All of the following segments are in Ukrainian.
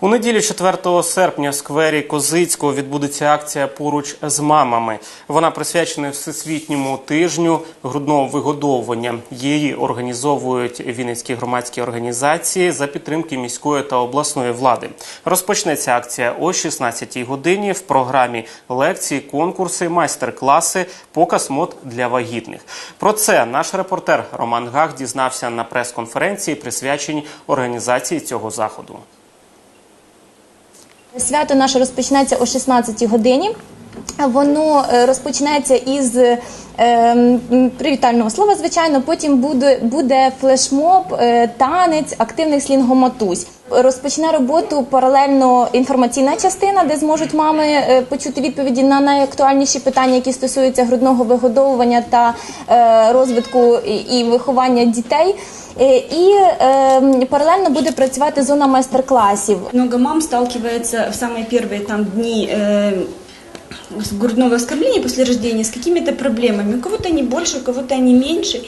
У неділю 4 серпня в сквері Козицького відбудеться акція поруч з мамами. Вона присвячена всесвітньому тижню грудного вигодовування. Її організовують Вінницькі громадські організації за підтримки міської та обласної влади. Розпочнеться акція о 16 годині. В програмі лекції, конкурси, майстер-класи, показ мод для вагітних. Про це наш репортер Роман Гах дізнався на прес-конференції, присвяченій організації цього заходу. Свято наше розпочнеться о 16 годині. Воно е, розпочнеться із е, м, привітального слова, звичайно. Потім буде, буде флешмоб, е, танець активних слінгоматусь. Розпочне роботу паралельно інформаційна частина, де зможуть мами е, почути відповіді на найактуальніші питання, які стосуються грудного вигодовування та е, розвитку і, і виховання дітей. Е, І е, паралельно буде працювати зона майстер-класів. Много мам сталкивается в самые первые там дни э, с грудного оскорбления после рождения с какими-то проблемами. У кого-то они больше, у кого-то они меньше.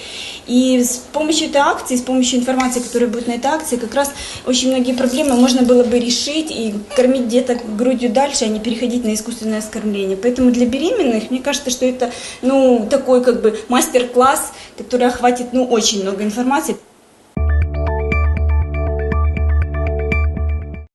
И с помощью этой акции, с помощью информации, которая будет на этой акции, как раз очень многие проблемы можно было бы решить и кормить деток грудью дальше, а не переходить на искусственное оскорбление. Поэтому для беременных, мне кажется, что это ну, такой как бы мастер-класс, который охватит ну, очень много информации.